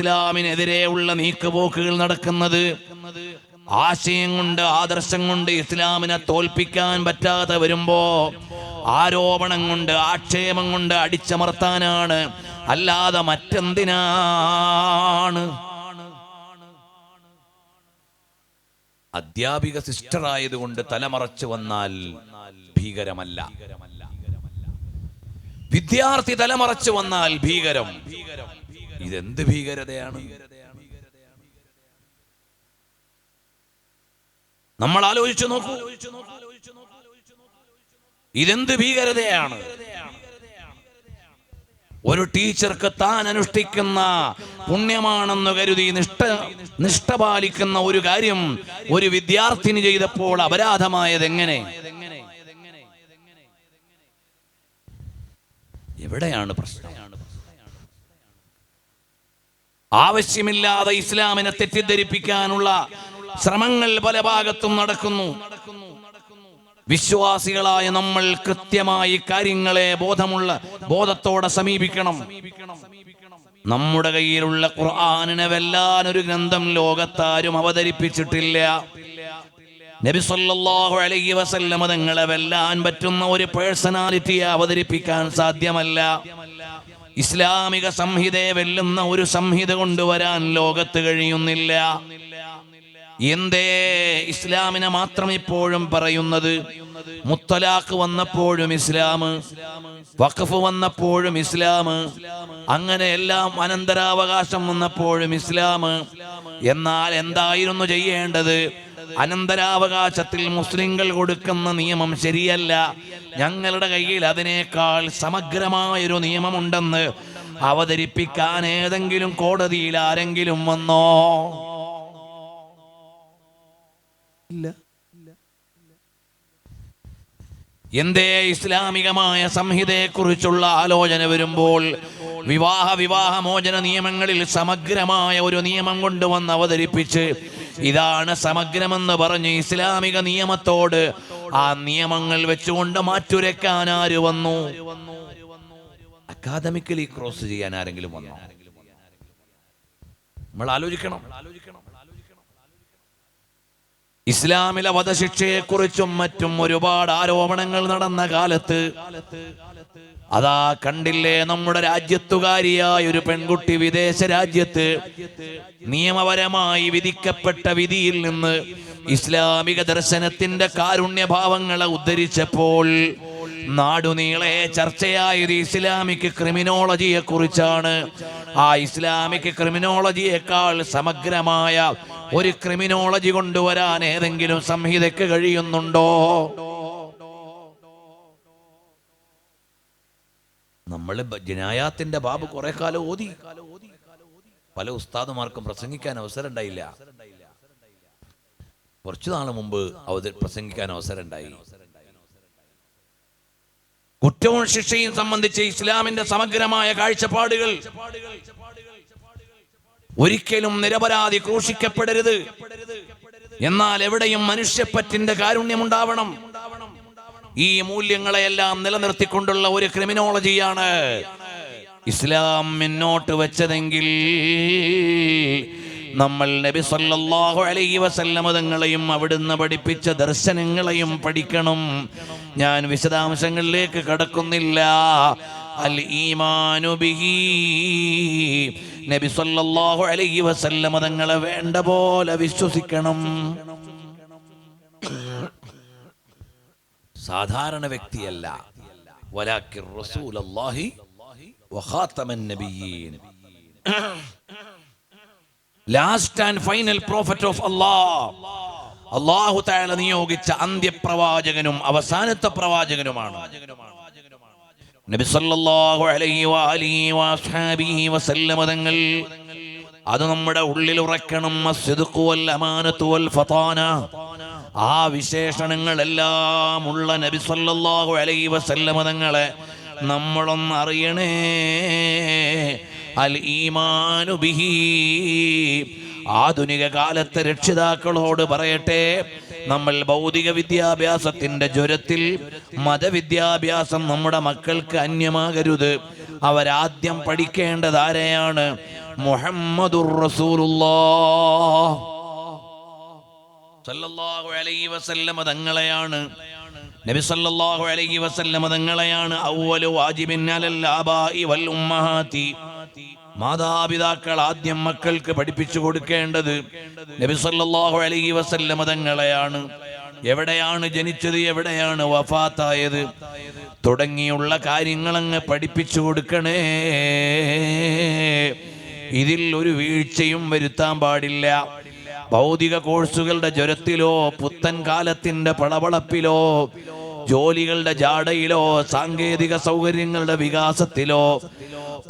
ഇസ്ലാമിനെതിരെയുള്ള നീക്കുപോക്കുകൾ നടക്കുന്നത് ആശയം കൊണ്ട് ആദർശം കൊണ്ട് ഇസ്ലാമിനെ തോൽപ്പിക്കാൻ പറ്റാതെ വരുമ്പോ ആരോപണം കൊണ്ട് ആക്ഷേപം കൊണ്ട് അടിച്ചമർത്താനാണ്. അല്ലാതെ മറ്റെന്തിനാണ്? അധ്യാപിക സിസ്റ്റർ ആയതുകൊണ്ട് തലമറച്ചു വന്നാൽ ഭീകരമല്ല. വിദ്യാർത്ഥി തലമറച്ചു വന്നാൽ ഭീകരം. ഇതെന്ത് ഭീകരതയാണ്? നമ്മൾ ആലോചിച്ചു നോക്കൂ. ഇതെന്ത് ഭീകരതയാണ്? ഒരു ടീച്ചർക്ക് താൻ അനുഷ്ഠിക്കുന്ന പുണ്യമാണെന്ന് കരുതി നിഷ്ഠ നിഷ്ഠ പാലിക്കുന്ന ഒരു കാര്യം ഒരു വിദ്യാർത്ഥിനി ചെയ്തപ്പോൾ അപരാധമായത് എങ്ങനെ എവിടെയാണ് പ്രശ്നം? ആവശ്യമില്ലാതെ ഇസ്ലാമിനെ തെറ്റിദ്ധരിപ്പിക്കാനുള്ള ശ്രമങ്ങൾ പല ഭാഗത്തും നടക്കുന്നു. വിശ്വാസികളായ നമ്മൾ കൃത്യമായി കാര്യങ്ങളെ ബോധമുള്ള ബോധത്തോടെ സമീപിക്കണം. നമ്മുടെ കയ്യിലുള്ള ഖുർആാനിനെ വെല്ലാൻ ഒരു ഗ്രന്ഥം ലോകത്താരും അവതരിപ്പിച്ചിട്ടില്ല. നബി സല്ലല്ലാഹു അലൈഹി വസല്ലമ തങ്ങളെ വെല്ലാൻ പറ്റുന്ന ഒരു പേഴ്സണാലിറ്റിയെ അവതരിപ്പിക്കാൻ സാധ്യമല്ല. ഇസ്ലാമിക സംഹിതയെ വെല്ലുന്ന ഒരു സംഹിത കൊണ്ടുവരാൻ ലോകത്ത് കഴിയുന്നില്ല. എന്തേ ഇസ്ലാമിനെ മാത്രം ഇപ്പോഴും പറയുന്നത്? മുത്തലാഖ് വന്നപ്പോഴും ഇസ്ലാം വഖഫ് വന്നപ്പോഴും ഇസ്ലാം അങ്ങനെ എല്ലാം അനന്തരാവകാശം വന്നപ്പോഴും ഇസ്ലാം. എന്നാൽ എന്തായിരുന്നു ചെയ്യേണ്ടത്? അനന്തരാവകാശത്തിൽ മുസ്ലിങ്ങൾ കൊടുക്കുന്ന നിയമം ശരിയല്ല. ഞങ്ങളുടെ കയ്യിൽ അതിനേക്കാൾ സമഗ്രമായൊരു നിയമമുണ്ടെന്ന് അവതരിപ്പിക്കാൻ ഏതെങ്കിലും കോടതിയിൽ ആരെങ്കിലും വന്നോ? ഇല്ല. എന്തേ ഇസ്ലാമികമായ സംഹിതയെക്കുറിച്ചുള്ള ആലോചന വരുമ്പോൾ വിവാഹ വിവാഹമോചന നിയമങ്ങളിൽ സമഗ്രമായ ഒരു നിയമം കൊണ്ടുവന്ന് അവതരിപ്പിച്ച് ഇതാണ് സമഗ്രമെന്ന് പറഞ്ഞ് ഇസ്ലാമിക നിയമത്തോട് ആ നിയമങ്ങൾ വെച്ചുകൊണ്ട് മാറ്റുരക്കാൻ ആര് വന്നു? അക്കാദമിക്കലി ക്രോസ് ചെയ്യാൻ ആരെങ്കിലും വന്നു? നമ്മൾ ആലോചിക്കണം. ഇസ്ലാമിലെ വധശിക്ഷയെക്കുറിച്ചും മറ്റും ഒരുപാട് ആരോപണങ്ങൾ നടന്ന കാലത്ത് അതാ കണ്ടില്ലേ നമ്മുടെ രാജ്യത്തുകാരിയായ ഒരു പെൺകുട്ടി വിദേശ രാജ്യത്ത് നിയമപരമായി വിധിക്കപ്പെട്ട വിധിയിൽ നിന്ന് ഇസ്ലാമിക ദർശനത്തിന്റെ കാരുണ്യഭാവങ്ങളെ ഉദ്ധരിച്ചപ്പോൾ നാടുനീളെ ചർച്ചയായത് ഇസ്ലാമിക് ക്രിമിനോളജിയെ കുറിച്ചാണ്. ആ ഇസ്ലാമിക് ക്രിമിനോളജിയേക്കാൾ സമഗ്രമായ ഒരു ക്രിമിനോളജി കൊണ്ടുവരാൻ ഏതെങ്കിലും സംഹിതയ്ക്ക് കഴിയുന്നുണ്ടോ? നമ്മൾ ജനായാത്തിന്റെ ബാബ് കുറെ കാലം ഓതി. പല ഉസ്താദുമാർക്കും പ്രസംഗിക്കാൻ അവസരം ഉണ്ടായില്ല കുറച്ചു നാൾ മുമ്പ് അവതരി പ്രസംഗിക്കാൻ അവസരം ഉണ്ടായി കുറ്റവും ശിക്ഷയും സംബന്ധിച്ച് ഇസ്ലാമിന്റെ സമഗ്രമായ കാഴ്ചപ്പാടുകൾ ഒരിക്കലും നിരപരാധി ക്രൂശിക്കപ്പെടരുത്. എന്നാൽ എവിടെയും മനുഷ്യപ്പറ്റിന്റെ കാരുണ്യമുണ്ടാവണം. ഈ മൂല്യങ്ങളെയെല്ലാം നിലനിർത്തിക്കൊണ്ടുള്ള ഒരു ക്രിമിനോളജിയാണ് ഇസ്ലാം മുന്നോട്ട് വെച്ചതെങ്കിൽ നമ്മൾ നബി സല്ലല്ലാഹു അലൈഹി വസല്ലമ തങ്ങളെയും അവിടുന്ന് പഠിപ്പിച്ച ദർശനങ്ങളെയും പഠിക്കണം. ഞാൻ വിശദാംശങ്ങളിലേക്ക് കടക്കുന്നില്ല. അൽ ഈമാനു ബിഹി. നബി സല്ലല്ലാഹു അലൈഹി വസല്ലമ തങ്ങളെ വേണ്ട പോലെ വിശ്വസിക്കണം. സാധാരണ വ്യക്തിയല്ല. റസൂലല്ലാഹി last and final prophet of Allah അള്ളാഹു താല നിയോഗിച്ച അന്ത്യപ്രവാചകനും അവസാനത്തെ പ്രവാചകനുമാണ്. നബി സല്ലല്ലാഹു അലൈഹി വഅസ്ഹാബിഹി വസല്ലമ തങ്ങൾ അത് നമ്മുടെ ഉള്ളിൽ ഉറക്കണം. അമാനത്തു ഫതാന. ആ വിശേഷണങ്ങളെല്ലാം ഉള്ള നബി സല്ലല്ലാഹു അലൈഹി വസല്ലമ തങ്ങളെ നമ്മളൊന്ന് അറിയണേ. അൽ ഈമാനു ബിഹി. ആധുനിക കാലത്തെ രക്ഷിതാക്കളോട് പറയട്ടെ. നമ്മൾ ഭൗതിക വിദ്യാഭ്യാസത്തിന്റെ ജ്വരത്തിൽ മതവിദ്യാഭ്യാസം നമ്മുടെ മക്കൾക്ക് അന്യമാകരുത്. അവരാദ്യം പഠിക്കേണ്ടത് ആരെയാണ്? മുഹമ്മദുർ റസൂലുള്ളാഹ്. സല്ലല്ലാഹു അലൈഹി വസല്ലമ തങ്ങളെയാണ് നബി സല്ലല്ലാഹു അലൈഹി വസല്ലമ തങ്ങളെയാണ് അവ്വലു വാജിബിൻ അലൽ ആബാഇ വൽ ഉമ്മഹാതി മാതാപിതാക്കൾ ആദ്യം മക്കൾക്ക് പഠിപ്പിച്ചു കൊടുക്കേണ്ടത് നബി സല്ലല്ലാഹു അലൈഹി വസല്ലമ തങ്ങളെയാണ് എവിടെയാണ് ജനിച്ചത് എവിടെയാണ് വഫാത്തായത്? തുടങ്ങിയുള്ള കാര്യങ്ങൾ അങ്ങ് പഠിപ്പിച്ചു കൊടുക്കണേ. ഇതിൽ ഒരു വീഴ്ചയും വരുത്താൻ പാടില്ല. ഭൗതിക കോഴ്സുകളുടെ ജ്വരത്തിലോ പുത്തൻ കാലത്തിന്റെ പളവളപ്പിലോ ജോലികളുടെ ജാടയിലോ സാങ്കേതിക സൗകര്യങ്ങളുടെ വികാസത്തിലോ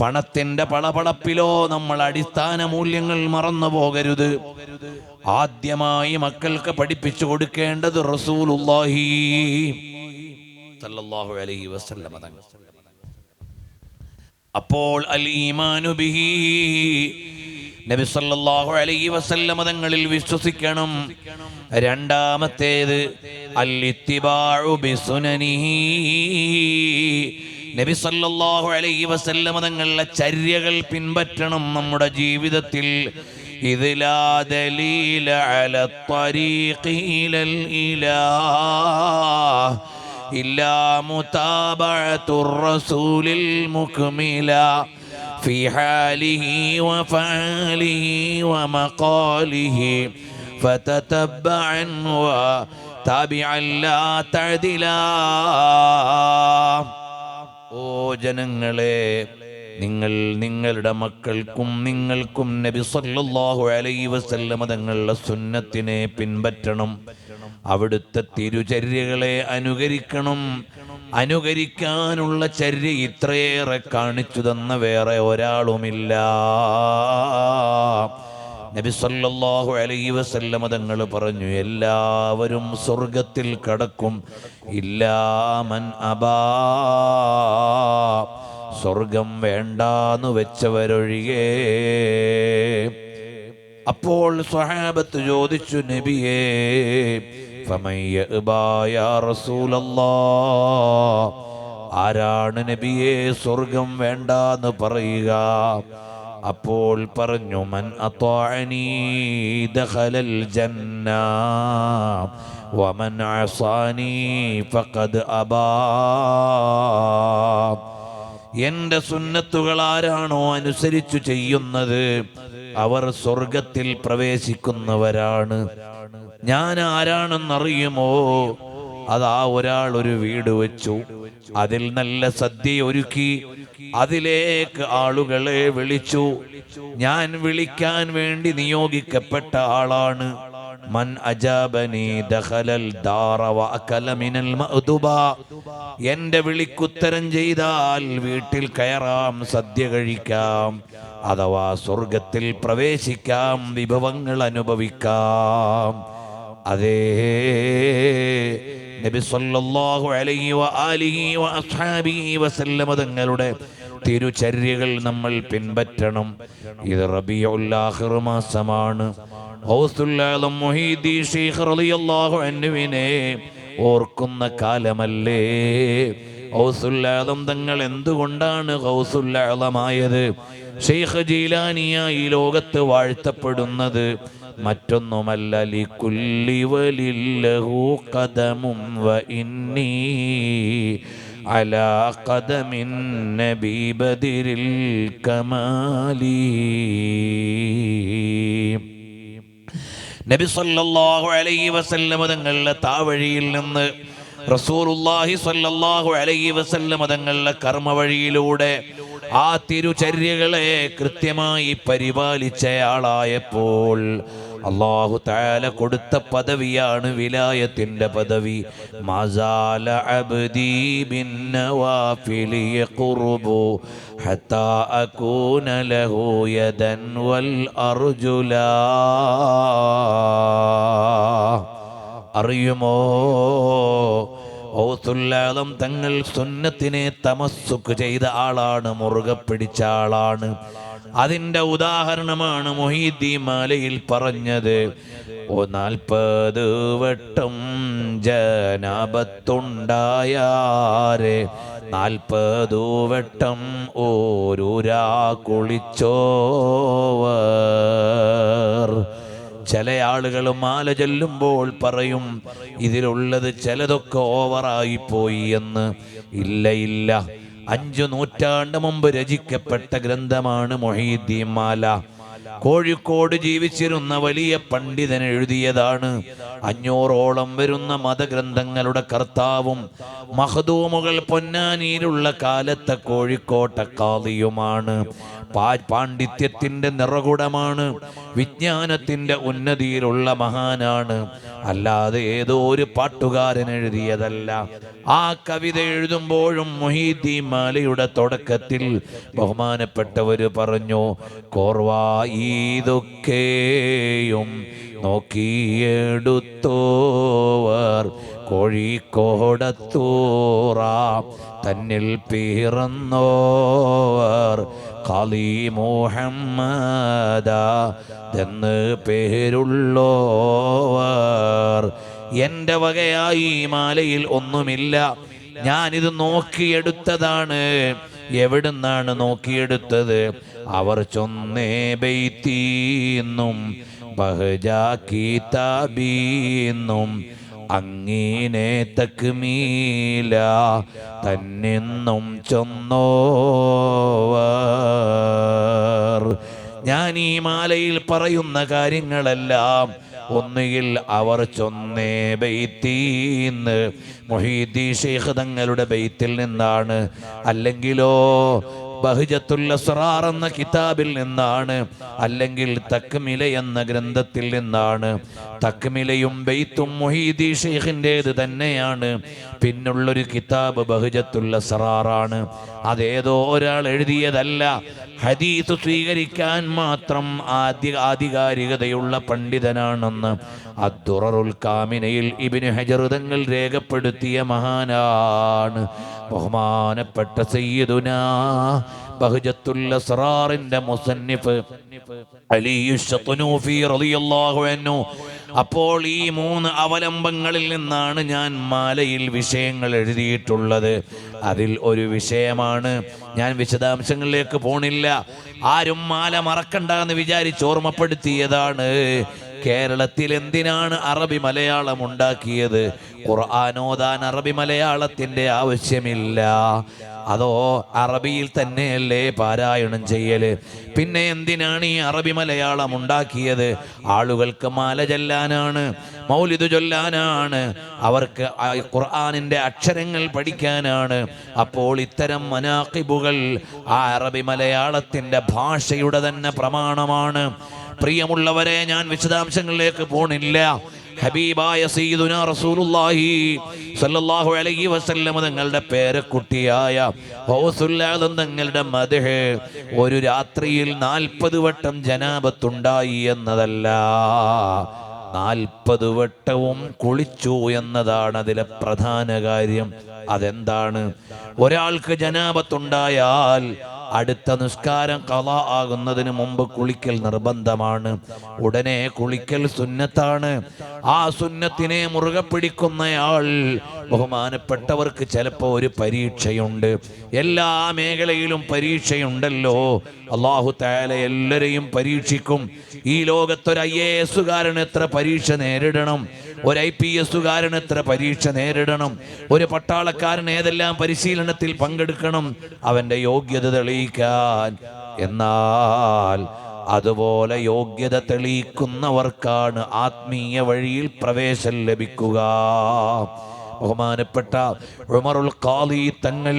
പണത്തിന്റെ പളപളപ്പിലോ നമ്മൾ അടിസ്ഥാന മൂല്യങ്ങൾ മറന്നു പോകരുത്. ആദ്യമായി മക്കൾക്ക് പഠിപ്പിച്ചു കൊടുക്കേണ്ടത് സല്ലല്ലാഹു അലൈഹി വസല്ലം അപ്പോൾ അൽ ഈമാനു ബിഹി നബി സല്ലല്ലാഹു അലൈഹി വസല്ലമ തങ്ങളിൽ വിശ്വസിക്കണം. രണ്ടാമത്തേത് അല്ലിത്തിബാഉ ബിസുനനിഹി. നബി സല്ലല്ലാഹു അലൈഹി വസല്ലമ തങ്ങളുടെ ചര്യകൾ പിൻപറ്റണം നമ്മുടെ ജീവിതത്തിൽ. ഇത് ലാ ദലീല അല ത്വരീഖിലൽ ഇലാഹ്. ഇല്ലാ റസൂലിൽ മുക്മില في حاله وفعاله ومقاله فتتبعا وتابعا لا تعدلا ഓ ജനങ്ങളെ നിങ്ങൾ നിങ്ങളുടെ മക്കൾക്കും നിങ്ങൾക്കും നബി സല്ലല്ലാഹു അലൈഹി വസല്ലമ തങ്ങളുടെ സുന്നത്തിനെ പിൻപറ്റണം. അവിടുത്തെ തിരുചര്യകളെ അനുകരിക്കണം. അനുകരിക്കാനുള്ള ചര്യ ഇത്രയേറെ കാണിച്ചു തന്ന വേറെ ഒരാളുമില്ല. നബി സല്ലല്ലാഹു അലൈഹി വസല്ലമ തങ്ങൾ പറഞ്ഞു എല്ലാവരും സ്വർഗത്തിൽ കടക്കും. ഇല്ലാമൻ അബാ. സ്വർഗം വേണ്ടാന്ന് വെച്ചവരൊഴികെ. അപ്പോൾ സ്വഹാബത്ത് ചോദിച്ചു നബിയേ ആരാണ് നബിയെ സ്വർഗം വേണ്ടാന്ന് പറയുക? അപ്പോൾ പറഞ്ഞു മൻ ദഖലൽ ജന്ന വമൻ അസാനീ ഫഖദ് അബാ. എന്റെ സുന്നത്തുകൾ ആരാണോ അനുസരിച്ചു ചെയ്യുന്നത്? അവർ സ്വർഗത്തിൽ പ്രവേശിക്കുന്നവരാണ്. ഞാൻ ആരാണെന്നറിയുമോ? അതാ ഒരാൾ ഒരു വീട് വെച്ചു. അതിൽ നല്ല സദ്യ ഒരുക്കി. അതിലേക്ക് ആളുകളെ വിളിച്ചു. ഞാൻ വിളിക്കാൻ വേണ്ടി നിയോഗിക്കപ്പെട്ട ആളാണ്. മൻ അജാബനി ദഹലൽ ദാറ വഅകല മിനൽ മഅ്ദുബ. എന്റെ വിളിക്കുത്തരം ചെയ്താൽ വീട്ടിൽ കയറാം സദ്യ കഴിക്കാം അഥവാ സ്വർഗത്തിൽ പ്രവേശിക്കാം വിഭവങ്ങൾ അനുഭവിക്കാം. അതേ നബി സല്ലല്ലാഹു അലൈഹി വആലിഹി വഅസ്ഹാബിഹി വസല്ലമ തങ്ങളുടെ തിരുചര്യകൾ നമ്മൾ പിൻപറ്റണം. ഇത് റബിയുൽ ആഖിർ മാസമാണ്. ആലം മുഹീദ്ദീൻ ശൈഖ് റളിയല്ലാഹു അൻഹുവിനെ ഓർക്കുന്ന കാലമല്ലേ? ഹൗസുല്ലാദം തങ്ങൾ എന്തുകൊണ്ടാണ് ഹൗസുല്ലാദമായത് ഷെയ്ഖ് ജീലാനിയ ഈ ലോകത്ത് വാഴ്ത്തപ്പെടുന്നത് മറ്റൊന്നുമല്ല ലിക്കുല്ലി വലില്ലഹു കദമും വ ഇന്നി അലാ ഖദമിൻ നബീ ബദിരിൽ കമാലി. നബി സല്ലല്ലാഹു അലൈഹി വസല്ലമ തങ്ങളുടെ താവഴിയിൽ നിന്ന് റസൂലുള്ളാഹി സല്ലല്ലാഹു അലൈഹി വസല്ലമ തങ്ങളുടെ കർമ്മവഴിയിലൂടെ ആ തിരുചര്യകളെ കൃത്യമായി പരിപാലിച്ചയാളായപ്പോൾ അള്ളാഹു താല കൊടുത്ത പദവിയാണ് വിലായത്തിന്റെ പദവി. മസാല അബ്ദി ബിന്നവാഫിലി ഹത്താ അകൂന അറിയുമോ? ഔസുല്ലാദം തങ്ങൾ സുന്നത്തിനെ തമസ്സുക്ക് ചെയ്ത ആളാണ് മുറുകെ പിടിച്ച ആളാണ്. അതിന്റെ ഉദാഹരണമാണ് മൊഹീദ്ദീ മാലയിൽ പറഞ്ഞത്. ഓ നാൽപ്പത് വട്ടം ജനാപത്തുണ്ടായാരെ. നാൽപ്പതു വട്ടം ഓരൂരാ കുളിച്ചോവർ. ചില ആളുകൾ മാല ചെല്ലുമ്പോൾ പറയും ഇതിലുള്ളത് ചിലതൊക്കെ ഓവറായി പോയി എന്ന്. ഇല്ല ഇല്ല. അഞ്ചു നൂറ്റാണ്ട് മുമ്പ് രചിക്കപ്പെട്ട ഗ്രന്ഥമാണ് മൊഹീദ്ദീൻ മാല. കോഴിക്കോട് ജീവിച്ചിരുന്ന വലിയ പണ്ഡിതൻ എഴുതിയതാണ്. അഞ്ഞൂറോളം വരുന്ന മതഗ്രന്ഥങ്ങളുടെ കർത്താവും മഹദൂമുകൾ പൊന്നാനിയിലുള്ള കാലത്തെ കോഴിക്കോട്ടെ കാളിയുമാണ്. പാ- പാണ്ഡിത്യത്തിന്റെ നിറകുടമാണ് വിജ്ഞാനത്തിന്റെ ഉന്നതിയിലുള്ള മഹാനാണ്. അല്ലാതെ ഏതോ ഒരു പാട്ടുകാരൻ എഴുതിയതല്ല. ആ കവിത എഴുതുമ്പോഴും മൊഹീദ്ദീൻ മാലയുടെ തുടക്കത്തിൽ ബഹുമാനപ്പെട്ടവര് പറഞ്ഞു കോർവാ ഇതൊക്കെയും നോക്കിയെടുത്തോവർ കോഴിക്കോടത്തൂറ തന്നിൽ പിറന്നോവർ. കാളി മുഹമ്മദ എന്ന് പേരുള്ളോവർ. എന്റെ വകയായി മാലയിൽ ഒന്നുമില്ല. ഞാനിത് നോക്കിയെടുത്തതാണ്. എവിടുന്നാണ് നോക്കിയെടുത്തത്? അവർ ചൊന്നേ ബെയ്ത്തീന്നും ബഹജാക്കീതാബീന്നും അങ്ങീനെ തക്മീല തന്നെന്നും ചൊന്നോവർ. ഞാൻ ഈ മാലയിൽ പറയുന്ന കാര്യങ്ങളെല്ലാം ഒന്നുകിൽ അവർ ചൊന്നേ ബെയ്ത്തീന്ന് മൊഹീദ്ദീ ഷെയ്ഖ് തങ്ങളുടെ ബെയ്ത്തിൽ നിന്നാണ് അല്ലെങ്കിലോ ബഹുജത്തുൽ അസ്റാർ എന്ന കിതാബിൽ നിന്നാണ് അല്ലെങ്കിൽ തക്മില എന്ന ഗ്രന്ഥത്തിൽ നിന്നാണ്. തക്മിലയും ബെയ്ത്തും മൊഹീദി ഷെയ്ഖിന്റെത് തന്നെയാണ്. പിന്നുള്ളൊരു കിതാബ് ബഹുജത്തുള്ള അസ്റാറാണ് അതേതോ ഒരാൾ എഴുതിയതല്ല. ഹദീസ് സ്വീകരിക്കാൻ മാത്രം ആദ്യ ആധികാരികതയുള്ള പണ്ഡിതനാണെന്ന് അദ്ദുററുൽ കാമിനയിൽ ഇബിന് ഹജർ തങ്ങൾ രേഖപ്പെടുത്തിയ മഹാനാണ്. ബഹുമാനപ്പെട്ട സയ്യിദുന മുസന്നിഫ് അപ്പോൾ ഈ മൂന്ന് അവലംബങ്ങളിൽ നിന്നാണ് ഞാൻ മാലയിൽ വിഷയങ്ങൾ എഴുതിയിട്ടുള്ളത്. അതിൽ ഒരു വിഷയമാണ്. ഞാൻ വിശദാംശങ്ങളിലേക്ക് പോണില്ല. ആരും മാല മറക്കണ്ട എന്ന് വിചാരിച്ച് ഓർമ്മപ്പെടുത്തിയതാണ്. കേരളത്തിൽ എന്തിനാണ് അറബി മലയാളം ഉണ്ടാക്കിയത് ഖുർആാനോദാൻ അറബി മലയാളത്തിന്റെ ആവശ്യമില്ല. അതോ അറബിയിൽ തന്നെയല്ലേ പാരായണം ചെയ്യൽ? പിന്നെ എന്തിനാണ് ഈ അറബി മലയാളം ഉണ്ടാക്കിയത് ആളുകൾക്ക് മാല ചൊല്ലാനാണ് മൗലിദ് ചൊല്ലാനാണ് അവർക്ക് ഖുർആാനിന്റെ അക്ഷരങ്ങൾ പഠിക്കാനാണ്. അപ്പോൾ ഇത്തരം മനാക്കിബുകൾ ആ അറബി മലയാളത്തിന്റെ ഭാഷയുടെ തന്നെ പ്രമാണമാണ്. പ്രിയമുള്ളവരെ ഞാൻ വിശദാംശങ്ങളിലേക്ക് പോണില്ല. ഹബീബായ സീദുന റസൂലുള്ളാഹി സല്ലല്ലാഹു അലൈഹി വസല്ലം തങ്ങളുടെ പേരക്കുട്ടിയായ ഹൗസുല്ലാദം തങ്ങളുടെ മദ്ഹ് ഒരു രാത്രിയിൽ നാൽപ്പത് വട്ടം ജനാപത്തുണ്ടായി എന്നതല്ല. നാൽപ്പത് വട്ടവും കുളിച്ചു എന്നതാണ് അതിലെ പ്രധാന കാര്യം. അതെന്താണ്? ഒരാൾക്ക് ജനാപത്തുണ്ടായാൽ അടുത്ത നിസ്കാരം കല ആകുന്നതിന് മുമ്പ് കുളിക്കൽ നിർബന്ധമാണ്. ഉടനെ കുളിക്കൽ സുന്നത്താണ്. ആ സുന്നത്തിനെ മുറുകെ പിടിക്കുന്നയാൾ ബഹുമാനപ്പെട്ടവർക്ക് ചിലപ്പോൾ ഒരു പരീക്ഷയുണ്ട്. എല്ലാ മേഖലയിലും പരീക്ഷയുണ്ടല്ലോ. അള്ളാഹു താല എല്ലാരെയും പരീക്ഷിക്കും. ഈ ലോകത്തൊരു ഐ എ എസുകാരൻ എത്ര പരീക്ഷ നേരിടണം? ഒരു ഐ പി എസുകാരൻ എത്ര പരീക്ഷ നേരിടണം? ഒരു പട്ടാളക്കാരൻ ഏതെല്ലാം പരിശീലനത്തിൽ പങ്കെടുക്കണം? അവന്റെ യോഗ്യത തെളിയിക്കാൻ. എന്നാൽ അതുപോലെ യോഗ്യത തെളിയിക്കുന്നവർക്കാണ് ആത്മീയ വഴിയിൽ പ്രവേശം ലഭിക്കുക. ബഹുമാനപ്പെട്ട ഉമറുൽ ഖാലി തങ്ങൾ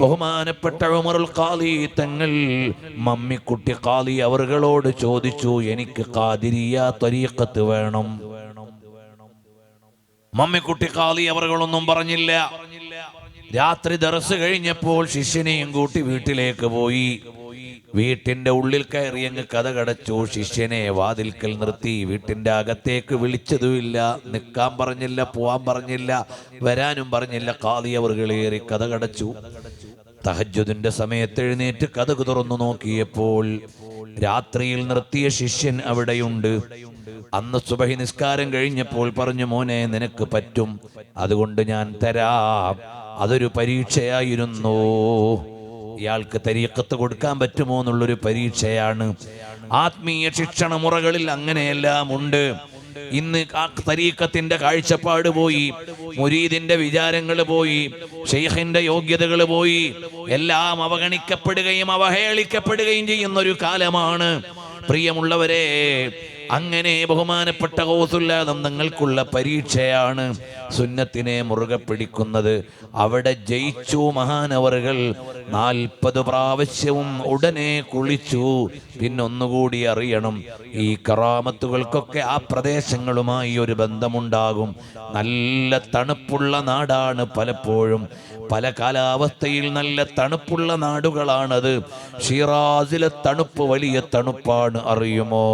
ബഹുമാനപ്പെട്ട ഉമറുൽ ഖാലി തങ്ങൾ മമ്മിക്കുട്ടി ഖാലി അവറുകളോട് ചോദിച്ചു എനിക്ക് ഖാദിരിയ ത്വരീഖത്ത് വേണം. മമ്മിക്കുട്ടി കാളി അവറുകളൊന്നും പറഞ്ഞില്ല. രാത്രി ദറസ് കഴിഞ്ഞപ്പോൾ ശിഷ്യനെയും കൂട്ടി വീട്ടിലേക്ക് പോയി. വീട്ടിന്റെ ഉള്ളിൽ കയറി അങ്ങ് കഥ കടച്ചു. ശിഷ്യനെ വാതിൽക്കൽ നിർത്തി. വീട്ടിന്റെ അകത്തേക്ക് വിളിച്ചതുമില്ല. നിൽക്കാൻ പറഞ്ഞില്ല പോവാൻ പറഞ്ഞില്ല വരാനും പറഞ്ഞില്ല. കാളി അവർ കയറി കഥ കടച്ചു. തഹജുദിന്റെ സമയത്ത് എഴുന്നേറ്റ് കഥകു തുറന്നു നോക്കിയപ്പോൾ രാത്രിയിൽ നിർത്തിയ ശിഷ്യൻ അവിടെയുണ്ട്. അന്ന് സുബഹി നിസ്കാരം കഴിഞ്ഞപ്പോൾ പറഞ്ഞു മോനെ നിനക്ക് പറ്റും. അതുകൊണ്ട് ഞാൻ തരാം. അതൊരു പരീക്ഷയായിരുന്നു. ഇയാൾക്ക് തരീക്കത്ത് കൊടുക്കാൻ പറ്റുമോ എന്നുള്ളൊരു പരീക്ഷയാണ്. ആത്മീയ ശിക്ഷണ മുറകളിൽ അങ്ങനെയെല്ലാം ഉണ്ട്. ഇന്ന് തരീക്കത്തിന്റെ കാഴ്ചപ്പാട് പോയി. മുരീദിന്റെ വിചാരങ്ങൾ പോയി. ഷെയ്ഖിന്റെ യോഗ്യതകൾ പോയി. എല്ലാം അവഗണിക്കപ്പെടുകയും അവഹേളിക്കപ്പെടുകയും ചെയ്യുന്ന ഒരു കാലമാണ്. പ്രിയമുള്ളവരെ അങ്ങനെ ബഹുമാനപ്പെട്ട കൗസുല്ലാദം നിങ്ങൾക്കുള്ള പരീക്ഷയാണ് സുന്നത്തിനെ മുറുകെ പിടിക്കുന്നത്. അവിടെ ജയിച്ചു മഹാനവറുകൾ നാൽപ്പത് പ്രാവശ്യവും ഉടനെ കുളിച്ചു. പിന്നൊന്നുകൂടി അറിയണം ഈ കറാമത്തുകൾക്കൊക്കെ ആ പ്രദേശങ്ങളുമായി ഒരു ബന്ധമുണ്ടാകും. നല്ല തണുപ്പുള്ള നാടാണ് പലപ്പോഴും. പല കാലാവസ്ഥയിൽ നല്ല തണുപ്പുള്ള നാടുകളാണത്. ഷിറാസിലെ തണുപ്പ് വലിയ തണുപ്പാണ് അറിയുമോ?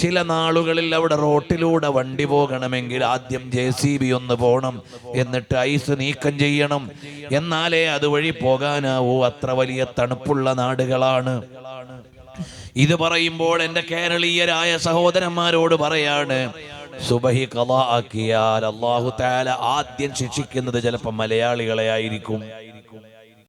ചില നാളുകളിൽ അവിടെ റോട്ടിലൂടെ വണ്ടി പോകണമെങ്കിൽ ആദ്യം ജെ സി ബി ഒന്ന് പോകണം എന്നിട്ട് ഐസ് നീക്കം ചെയ്യണം. എന്നാലേ അതുവഴി പോകാനാവൂ. അത്ര വലിയ തണുപ്പുള്ള നാടുകളാണ്. ഇത് പറയുമ്പോൾ എന്റെ കേരളീയരായ സഹോദരന്മാരോട് പറയാണ് സുബഹി കഥ ആക്കിയാൽ അള്ളാഹു താല ആദ്യം ശിക്ഷിക്കുന്നത് ചിലപ്പോൾ മലയാളികളെ ആയിരിക്കും.